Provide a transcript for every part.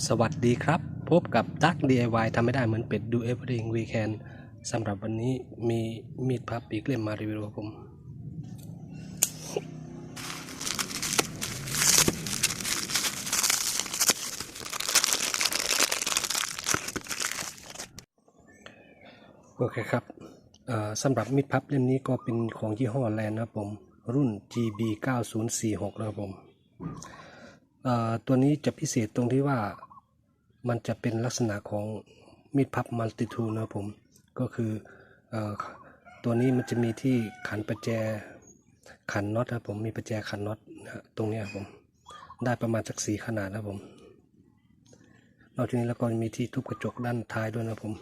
สวัสดีครับ พบกับตั๊ก DIY ทำไม่ได้เหมือนเป็ด Do Everything We Can สำหรับวันนี้มีมีดพับอีกเล่มมารีวิวครับผม โอเคครับสำหรับมีดพับเล่มนี้ก็เป็นของยี่ห้อแลนนะครับผม รุ่น GB 9046นะครับผม ตัวนี้จะพิเศษตรงที่ว่ามันจะเป็นลักษณะของมีดพับมัลติทูนะผม ก็คืออตัวนี้มันจะมีที่ขันประแจขันน็อตนะครับผมมีประแจขันน็อตนะฮะตรงนี้ครับผมได้ประมาณสักสีขนาดนะผมนอกจากนี้แล้วก็มีที่ทุบกระจกด้านท้ายด้วยนะผม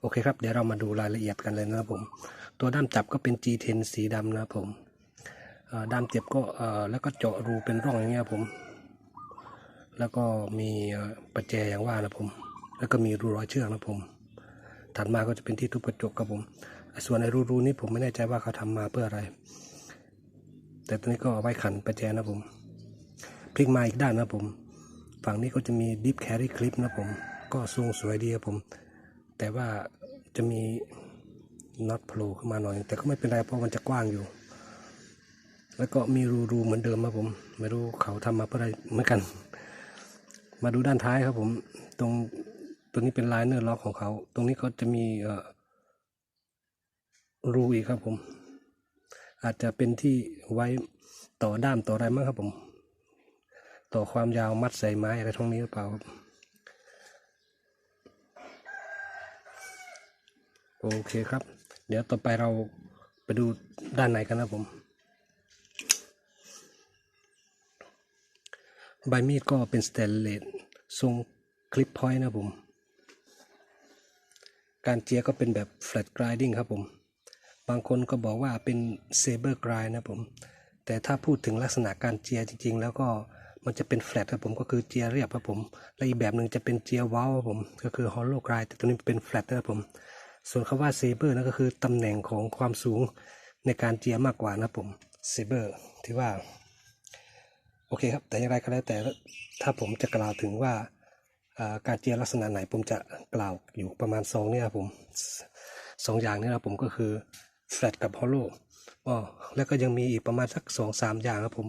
โอเคครับเดี๋ยวเรามาดูรายละเอียดกันเลยนะครับผม ตัวด้ามจับก็เป็น G10 สีดำนะครับผมเด้ามเจ็บก็แล้วก็เจาะรูเป็นร่องอย่างเงี้ยผม แล้วก็มีประแจอย่างว่านะผม แล้วก็มีรูรอยเชือกนะผม ถัดมาก็จะเป็นที่ทุบกระจกครับผม ส่วนไอ้รูรูนี้ผมไม่แน่ใจว่าเขาทำมาเพื่ออะไร แต่ตัวนี้ก็เอาไว้ขันประแจนะผม พลิกมาอีกด้านนะผม ฝั่งนี้ก็จะมีดิฟแครี่คลิปนะผม ก็ทรงสวยดีครับผม แต่ว่าจะมีน็อตโผล่ขึ้นมาหน่อย แต่ก็ไม่เป็นไรเพราะมันจะกว้างอยู่ แล้วก็มีรูรูๆเหมือนเดิมครับผม ไม่รู้เขาทำมาเพื่ออะไรเหมือนกัน มาดูด้านท้ายครับผม ตรงตัวนี้เป็นไลเนอร์ล็อกของเขา ตรงนี้ก็จะมีเอ่อรูอีกครับผม อาจจะเป็นที่ไว้ต่อด้ามต่ออะไรมั้งครับผม ต่อความยาวมัดใส่ไม้อะไรทั้งนี้หรือเปล่าครับโอเคครับ เดี๋ยวต่อไปเราไปดูด้านในกันนะผม ใบมีดก็เป็นสเตนเลสทรงคลิปพอยต์นะผม การเจียก็เป็นแบบ flat grinding ครับผม บางคนก็บอกว่าเป็น saber grind นะผม แต่ถ้าพูดถึงลักษณะการเจียจริง ๆ แล้วก็มันจะเป็น flat ครับผมก็คือเจียเรียบครับผม และอีกแบบหนึ่งจะเป็นเจียว้าครับผม ก็คือ hollow grind แต่ตัวนี้เป็น flat นะครับผม ส่วนคำว่า saber นั่นก็คือตำแหน่งของความสูงในการเจียมากกว่านะครับผม saber ที่ว่า โอเคครับ แต่อย่างไรก็แล้วแต่ถ้าผมจะกล่าวถึงว่าการเจียลักษณะไหนผมจะกล่าวอยู่ประมาณสองเนี่ยผมสองอย่างนี้นะผมก็คือ flat กับ hollow อ๋อแล้วก็ยังมีอีกประมาณสักสองสามอย่างครับผม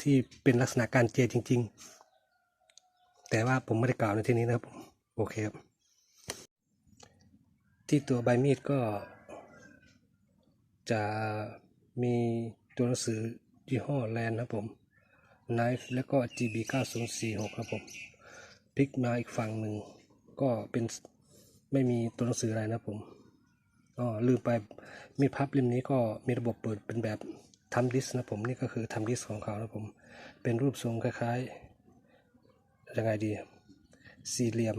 ที่เป็นลักษณะการเจียจริง ๆ แต่ว่าผมไม่ได้กล่าวในที่นี้นะครับโอเคครับที่ตัวใบมีดก็ จะมีตัวหนังสือยี่ห้อแลนนะครับผม Knife แล้วก็ GB 9046ครับผมพลิกมาอีกฝั่งหนึ่ง ก็เป็นไม่มีตัวหนังสืออะไรนะผมอ๋อลืมไปมีพับเล่มนี้ก็มีระบบเปิดเป็นแบบทำดิสนะผมนี่ก็คือทำดิสของเขานะผมเป็นรูปทรงคล้ายๆยังไงดี สี่เหลี่ยม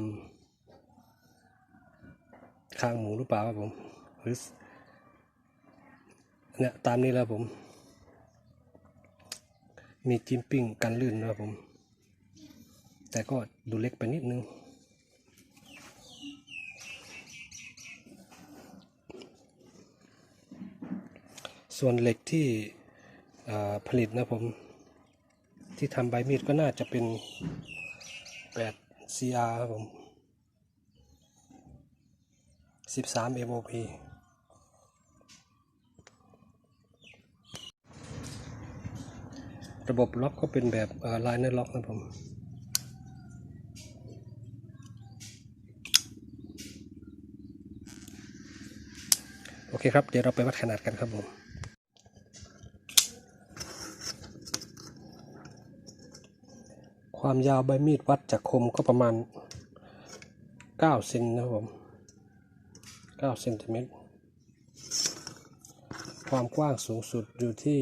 ข้างหมูหรือเปล่าครับผมหรือเนี่ยตามนี้แล้วผม มีจิ้มปิ้งกันลื่นนะครับผม แต่ก็ดูเล็กไปนิดนึง ส่วนเหล็กที่ผลิตนะผม ที่ทำใบมีดก็น่าจะเป็น 8 CR ครับผม 13 MOP ระบบล็อกก็เป็นแบบไลน์เนอร์ล็อกนะผมโอเคครับ เดี๋ยวเราไปวัดขนาดกันครับผมความยาวใบมีดวัดจากคมก็ประมาณ 9 เซนนะครับผม 9 เซนติเมตร ความกว้างสูงสุดอยู่ที่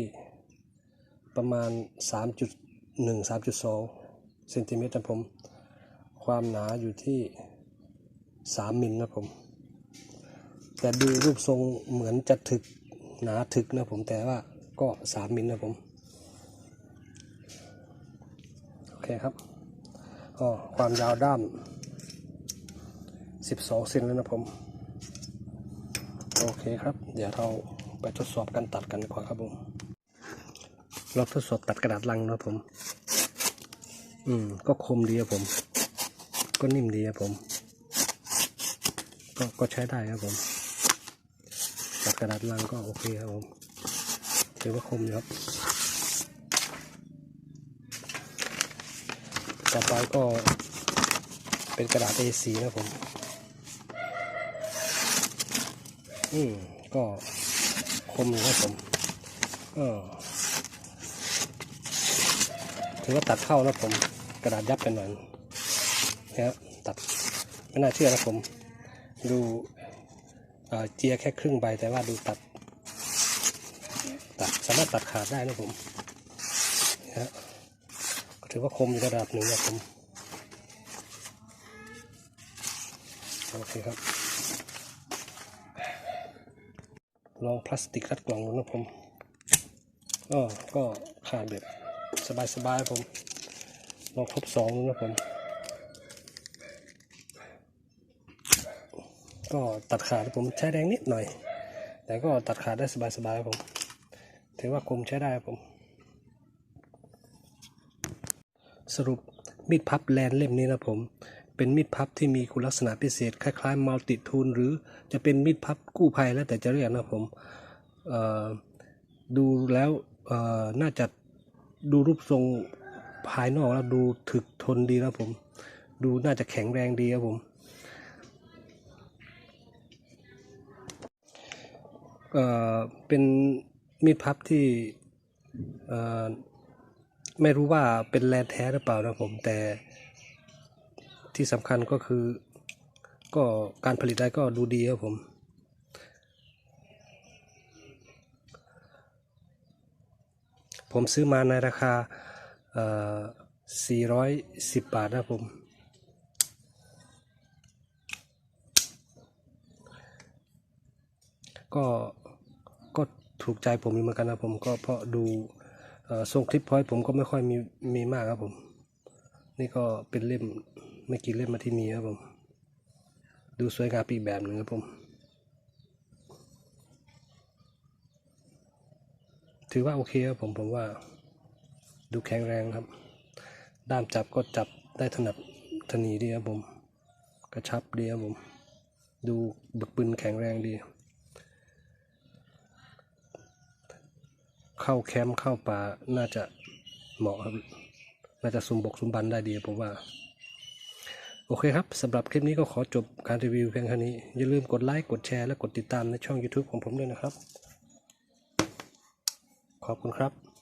ประมาณ 3.1 3.2เซนติเมตรนะผม ความหนาอยู่ที่ 3 มิลนะผม แต่ดูรูปทรงเหมือนจะถึกหนาถึกนะผมแต่ว่าก็ 3 มิลนะผม โอเคครับก็ความยาวด้าม 12 เซนแล้วนะผม โอเคครับ เดี๋ยวเราไปทดสอบการตัดกันดีกว่าครับผม เราทดสอบตัดกระดาษลังนะผม อืม ก็คมดีครับผม ก็นิ่มดีครับผม ก็ก็ใช้ได้ครับผม ตัดกระดาษลังก็โอเคครับผมถือว่าคมอยู่ครับ ต่อไปก็เป็นกระดาษ A4 นะผม อืม ก็คมอยู่ครับผมก็ ถือว่าตัดเข้านะผมกระดาษยับเป็นหน่อยนะครับตัดไม่น่าเชื่อนะผม ดูเเจียแค่ครึ่งใบแต่ว่าดูตัด ตัดสามารถตัดขาดได้นะผมนะฮะก็ถือว่าคมอยู่ระดับหนึ่งนะผมโอเคครับ ลองพลาสติกคัดกล่องดูนะผมก็ก็ขาดแบบ สบายๆผมลองทบสองดูนะผม ก็ตัดขาดผมใช้แรงนิดหน่อย แต่ก็ตัดขาดได้สบายๆผม ถือว่าคมใช้ได้ผม สรุปมีดพับแลนเล่มนี้นะผม เป็นมีดพับที่มีคุณลักษณะพิเศษ คล้ายๆมัลติทูลหรือจะเป็นมีดพับกู้ภัยแล้วแต่จะเรียกนะผมดูแล้วน่าจะ ดูรูปทรงภายนอกแล้วดูถึกทนดีนะผม ดูน่าจะแข็งแรงดีครับผม เอ่อ เป็นมีดพับที่ เอ่อ ไม่รู้ว่าเป็นแลนแท้หรือเปล่านะผม แต่ที่สำคัญก็คือ ก็การผลิตได้ก็ดูดีครับผม ผมซื้อมาในราคา410 บาทนะผม ก็ก็ถูกใจผมอยู่เหมือนกันนะผมก็เพราะดูทรงคลิปพอยต์ผมก็ไม่ค่อยมีมีมากครับผม นี่ก็เป็นเล่มไม่กี่เล่มมาที่มีครับผม ดูสวยงามอีกแบบหนึ่งครับผม ถือว่าโอเคครับผมผมว่าดูแข็งแรงครับ ด้ามจับก็จับได้ถนัดถนีดีครับผม กระชับดีครับผม ดูบึกบึนแข็งแรงดี เข้าแคมป์เข้าป่าน่าจะเหมาะครับน่าจะสมบกสมบันได้ดีผมว่า โอเคครับสำหรับคลิปนี้ก็ขอจบการรีวิวเพียงเท่านี้ อย่าลืมกดไลค์ กดแชร์ และกดติดตามในช่อง YouTube ของผมด้วยนะครับ ขอบคุณครับ